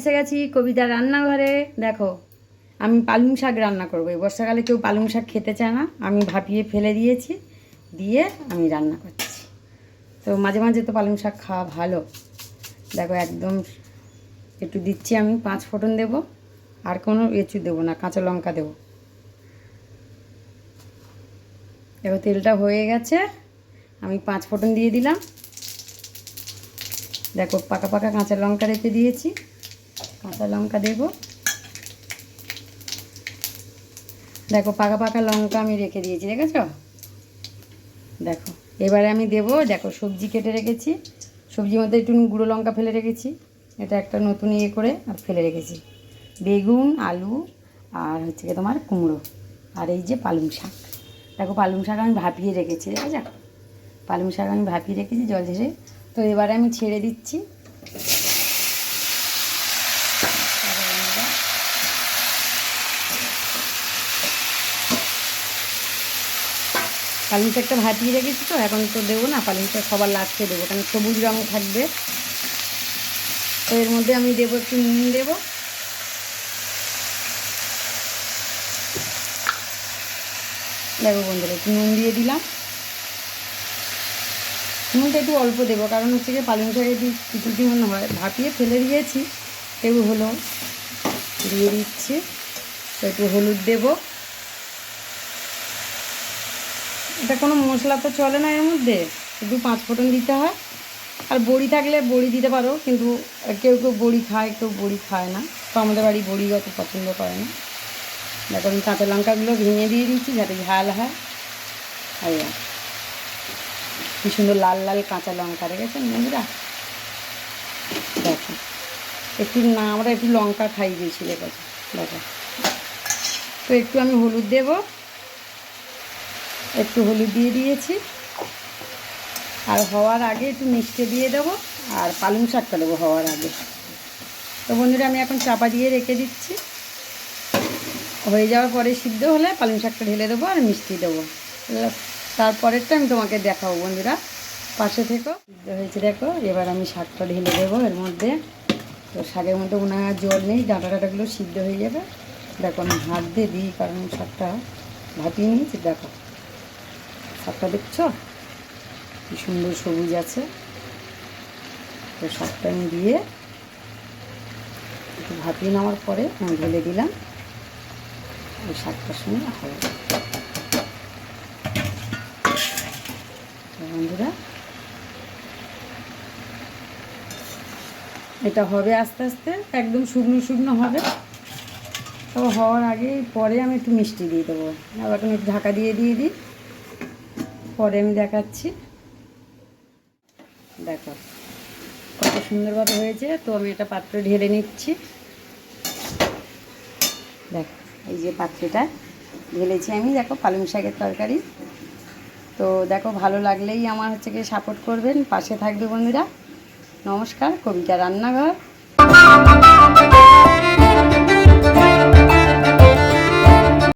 এসে গেছি কবিতা রান্নাঘরে। দেখো, আমি পালং শাক রান্না করব। এই বর্ষাকালে কেউ পালং শাক খেতে চায় না। আমি ভাপিয়ে ফেলে দিয়েছি, দিয়ে আমি রান্না করছি। তো মাঝে মাঝে তো পালং শাক খাওয়া ভালো। দেখো, একদম একটু দিচ্ছি আমি, পাঁচ ফোড়ন দেবো। আর কোনো এঁচু দেবো না, কাঁচা লঙ্কা দেবো। দেখো, তেলটা হয়ে গেছে। আমি পাঁচ ফোড়ন দিয়ে দিলাম। দেখো, পাকা পাকা কাঁচা লঙ্কা রেখে দিয়েছি। কাঁচা লঙ্কা দেবো। দেখো, পাকা পাকা লঙ্কা আমি রেখে দিয়েছি, দেখেছ? দেখো, এবারে আমি দেবো, দেখো, সবজি কেটে রেখেছি। সবজির মধ্যে একটু গুঁড়ো লঙ্কা ফেলে রেখেছি। এটা একটা নতুন ইয়ে করে আর ফেলে রেখেছি। বেগুন, আলু আর হচ্ছে গিয়ে তোমার কুমড়ো আর এই যে পালং শাক। দেখো, পালং শাক আমি ভাপিয়ে রেখেছি, দেখেছ? পালং শাক আমি ভাপিয়ে রেখেছি জল ঝেড়ে তো এবারে আমি ছেড়ে দিচ্ছি। পালং শাকটা ভাপিয়ে রেখেছি তো, এখন তো দেবো না পালং শাক সবার লাস্টে দেবো, কারণ সবুজ রঙ থাকবে। তো এর মধ্যে আমি দেবো একটু নুন দেবো। দেখো বন্ধুরা, একটু নুন দিয়ে দিলাম। নুনটা একটু অল্প দেবো, কারণ হচ্ছে কি পালং শাকে একটু কিছু মনে হয়, ভাপিয়ে ফেলে দিয়েছি। একটু হলো দিয়ে দিচ্ছি, তো একটু হলুদ দেবো। এটা কোনো মশলা তো চলে না এর মধ্যে। শুধু পাঁচ ফোটন দিতে হয়। আর বড়ি থাকলে বড়ি দিতে পারো, কিন্তু কেউ কেউ বড়ি খায়, কেউ বড়ি খায় না। তো আমাদের বাড়ি বড়ি অত পছন্দ করে না। দেখো, আমি কাঁচা লঙ্কাগুলো ভেঙে দিয়ে দিচ্ছি যাতে ঝাল হয়। আর কি সুন্দর লাল লাল কাঁচা লঙ্কা রেখেছেন বন্ধুরা। দেখো, একটু না, আমরা একটু লঙ্কা খাই রেখেছি দেখো, তো একটু আমি হলুদ দেবো। একটু হলুদ দিয়ে দিয়েছি। আর হওয়ার আগে একটু মিষ্টি দিয়ে দেবো, আর পালং শাকটা দেবো হওয়ার আগে। তো বন্ধুরা, আমি এখন চাপা দিয়ে রেখে দিচ্ছি। হয়ে যাওয়ার পরে সিদ্ধ হলে পালং শাকটা ঢেলে দেবো আর মিষ্টি দেবো। তারপরেরটা আমি তোমাকে দেখাবো বন্ধুরা। পাশে থেকো। সিদ্ধ হয়েছে দেখো, এবার আমি শাকটা ঢেলে দেবো এর মধ্যে। তো শাকের মধ্যে ওনার জল নেই ডাঁটা ডাঁটাগুলো সিদ্ধ হয়ে যাবে। দেখো আমি হাত দিয়ে দিই, কারণ শাকটা ভাপিয়ে নিয়েছি, দেখো। শাকটা দেখছ? কি সুন্দর সবুজ আছে। তো শাকটা আমি দিয়ে একটু ভাপিয়ে নেওয়ার পরে আমি ঢেলে দিলাম। ওই শাকটার সঙ্গে হবে বন্ধুরা, এটা হবে আস্তে আস্তে, একদম শুকনো শুকনো হবে। তো হওয়ার আগে পরে আমি একটু মিষ্টি দিয়ে দেবো। আবার একটু ঢাকা দিয়ে দিয়ে দিই। পরে আমি দেখাচ্ছি। দেখো, কত সুন্দরভাবে হয়েছে। তো আমি এটা পাত্রে ঢেলে নিচ্ছি। দেখো, এই যে পাত্রটা ঢেলেছি আমি। দেখো, পালং শাকের তরকারি। তো দেখো, ভালো লাগলেই আমার হচ্ছে গিয়ে সাপোর্ট করবেন। পাশে থাকবে বন্ধুরা। নমস্কার, কবিতা রান্নাঘর।